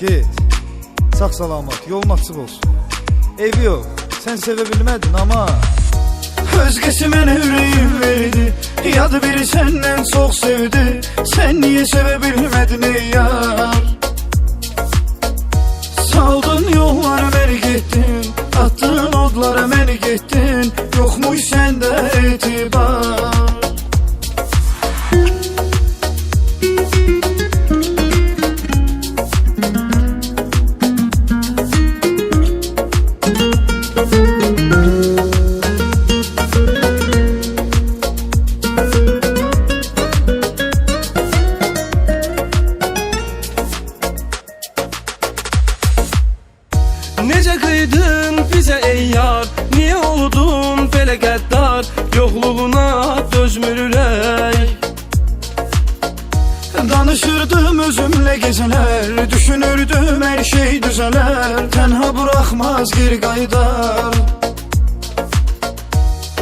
Get. Sağ salamat, yolun açıq olsun. Ev yox, sən sevə bilmədin amma Özgesi mənə ürəyim verdi. Yadı biri səndən çox sevdi. Sən niyə sevə bilmədin ey yar? Saldın yollara məni getdin Attın odlara məni getdin Yoxmuş səndə etibar Necə qıydın bizə ey yar? Niyə oldun ürək Danışırdım özümle geceler Düşünürdüm her şey düzeler Tenha bırakmaz geri kaydar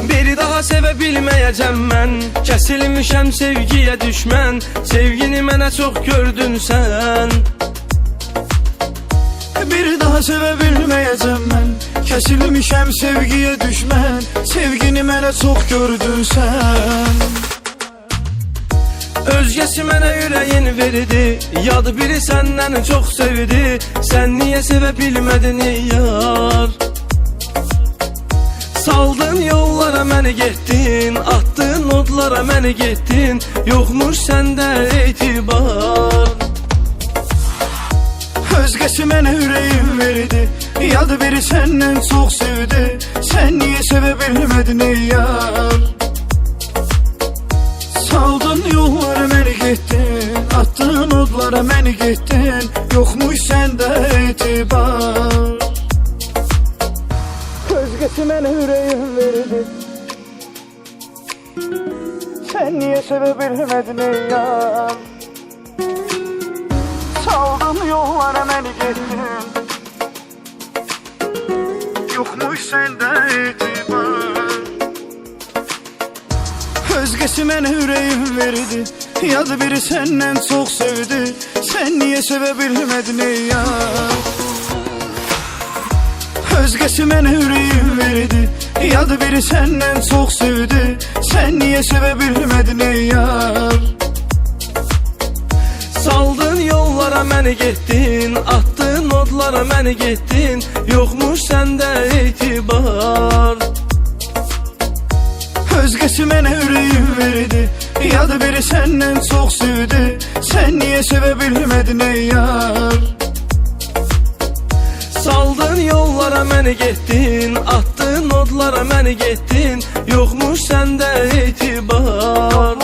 Biri daha sevə bilməyəcəm mən Kəsilmişəm sevgiyə düşmən Sevgini mənə çox gördün sən Bir daha sevebilmeyeceğim ben. Kesilmişem sevgiye düşmen. Sevgini mənə çok gördün sen Özgəsi mənə ürəyin verdi. Yad biri səndən çox sevdi. Sən niyə sevə bilmədin yar? Saldın yollara məni getdin Attın odlara məni getdin Yoxmuş səndə etibar Özgesi mənə ürəyim verdi. Yadı biri səndən çox sevdi. Sən niyə sevə bilmədin yar? Saldın yollara getdin Attın odlara məni getdin Yoxmuş səndə etibar Özgesi mənə ürəyim verdi. Sən niyə sevə bilmədin ey yar? Saldın yollara məni getdin Yoxmuş səndə etibar Özgəsi mənə ürəyim verdi Yadı biri səndən çox sevdi. Sən niyə sevə bilmədin ey yar? Özgəsi mənə ürəyim verdi? Yadı biri səndən çox sevdi. Sən niyə sevə bilmədin ey yar? Saldın yollara məni getdin Attın odlara məni getdin Yoxmuş səndə etibar Özgəsi mənə ürəyim verdi Yadı biri səndən çox sevdi. Sən niyə sevə bilmədin ey yar? Saldın yollara məni getdin Attın odlara məni getdin Yoxmuş səndə etibar